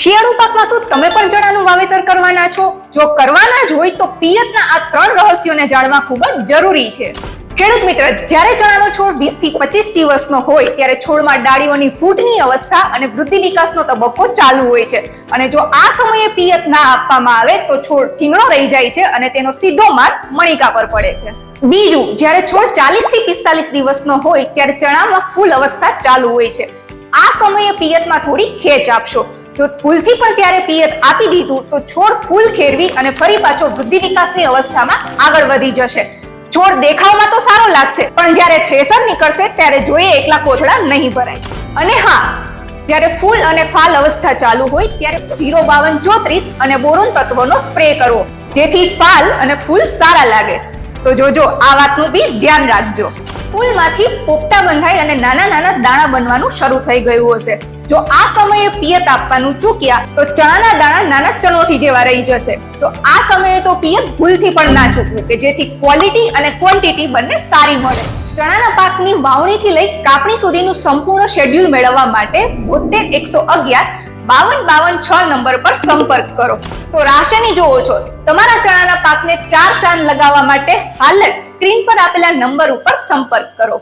શિયાળુ પાકમાં શું તમે પણ ચણાનું વાવેતર કરવાના છો? જો કરવાના જ હોય તો પિયતના આ ત્રણ રહસ્યોને જાણવા ખૂબ જ જરૂરી છે. ખેડૂત મિત્ર, જ્યારે ચણાનો છોડ 20 થી પચીસ દિવસનો હોય, ત્યારે છોડમાં ડાળીઓની ફૂટની અવસ્થા અને વૃદ્ધિ વિકાસનો તબક્કો ચાલુ હોય છે. અને જો આ સમયે પિયત ના આપવામાં આવે, તો છોડ ઠીંગણો રહી જાય છે અને તેનો સીધો માર્ગ મણિકા પર પડે છે. બીજું, જ્યારે છોડ ચાલીસથી પિસ્તાલીસ દિવસનો હોય, ત્યારે ચણામાં ફૂલ અવસ્થા ચાલુ હોય છે. આ સમયે પિયતમાં થોડી ખેંચ આપશો. જો ભૂલથી પણ ત્યારે પિયત આપી દીધું, તો છોડ ફૂલ ખેરવી અને ફરી પાછો વૃદ્ધિ વિકાસની અવસ્થામાં આગળ વધી જશે. છોડ દેખાવમાં તો સારો લાગશે, પણ જ્યારે થ્રેસર નીકળશે, ત્યારે જોઈએ એકલા કોથળા નહીં ભરાય. અને હા, જ્યારે ફૂલ અને ફાલ અવસ્થા ચાલુ હોય, ત્યારે જીરો બાવન ચોત્રીસ અને બોરોન તત્વનો સ્પ્રે કરવો જેથી ફાલ અને ફૂલ સારા લાગે. તો જોજો, આ વાતનું બી ધ્યાન રાખજો. ફૂલમાંથી પોપટા બંધાય અને નાના નાના દાણા બનવાનું શરૂ થઈ ગયું હશે. જો આ સમયે પિયત આપવાનું ચૂક્યા, તો ચણાના દાણા નાના ચણોઠી જેવા રહી જશે. તો આ સમયે તો પિયત ભૂલથી પણ ના ચૂકવું, કે જેથી ક્વોલિટી અને ક્વોન્ટિટી બંને સારી મળે. ચણાના પાકની વાવણીથી લઈ કાપણી સુધીનું સંપૂર્ણ શેડ્યુલ મેળવવા માટે બોતેર એકસો અગિયાર બાવન બાવન છ નંબર પર સંપર્ક કરો. તો રાશિની જોવો છો, તમારા ચણાના પાકને ચાર ચાંદ લગાવવા માટે હાલ જ સ્ક્રીન પર આપેલા નંબર ઉપર સંપર્ક કરો.